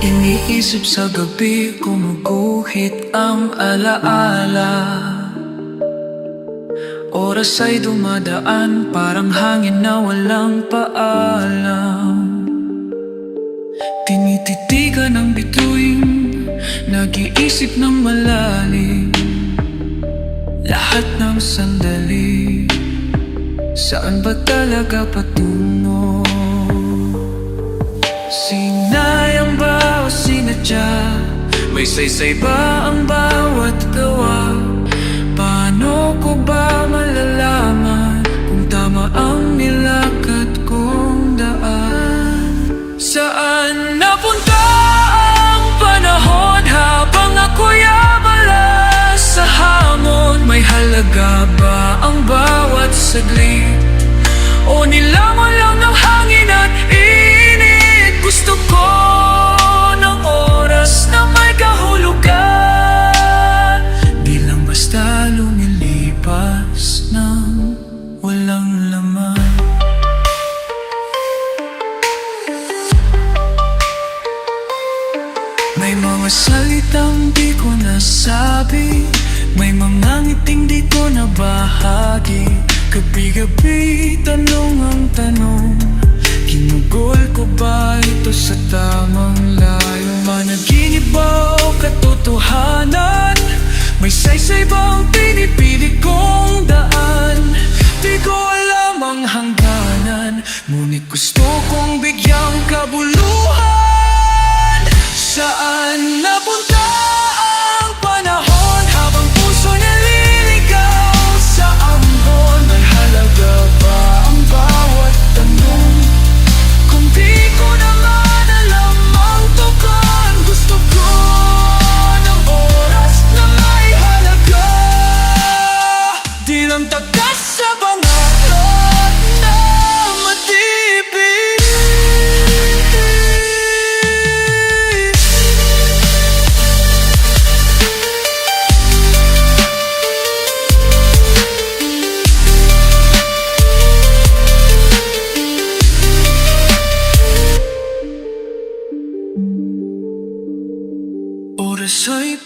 Iniisip sa gabi Kumuguhit ang alaala. Oras ay dumadaan Parang hangin na walang paalam. Tinititigan ng bituin Nag-iisip ng malalim. Lahat ng sandali Saan ba talaga patungo? Sinadya? May saysay ba ang bawat gawa? Mga salitang di ko nasabi May mga ngiting di ko nabahagi Gabi-gabi tanong ang tanong Ginugol ko ba ito sa tamang layo? Managinip ba o katotohanan? May saysay bang pinipili kong daan? Di ko alam ang hangganan Ngunit gusto Saan Oras ay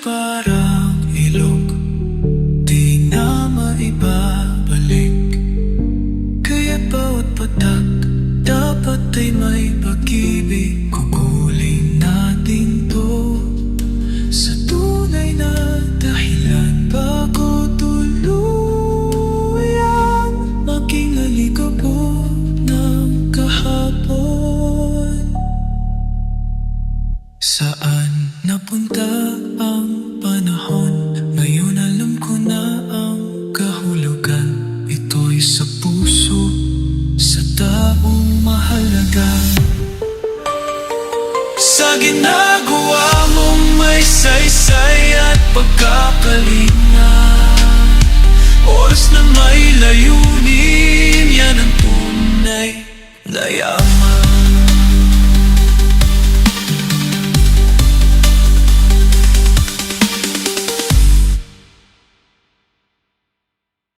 Saan napunta ang panahon? Ngayon alam ko na ang kahulugan Ito'y sa puso, sa taong mahalaga Sa ginagawa mong may saysay at pagkakalinga Oras na may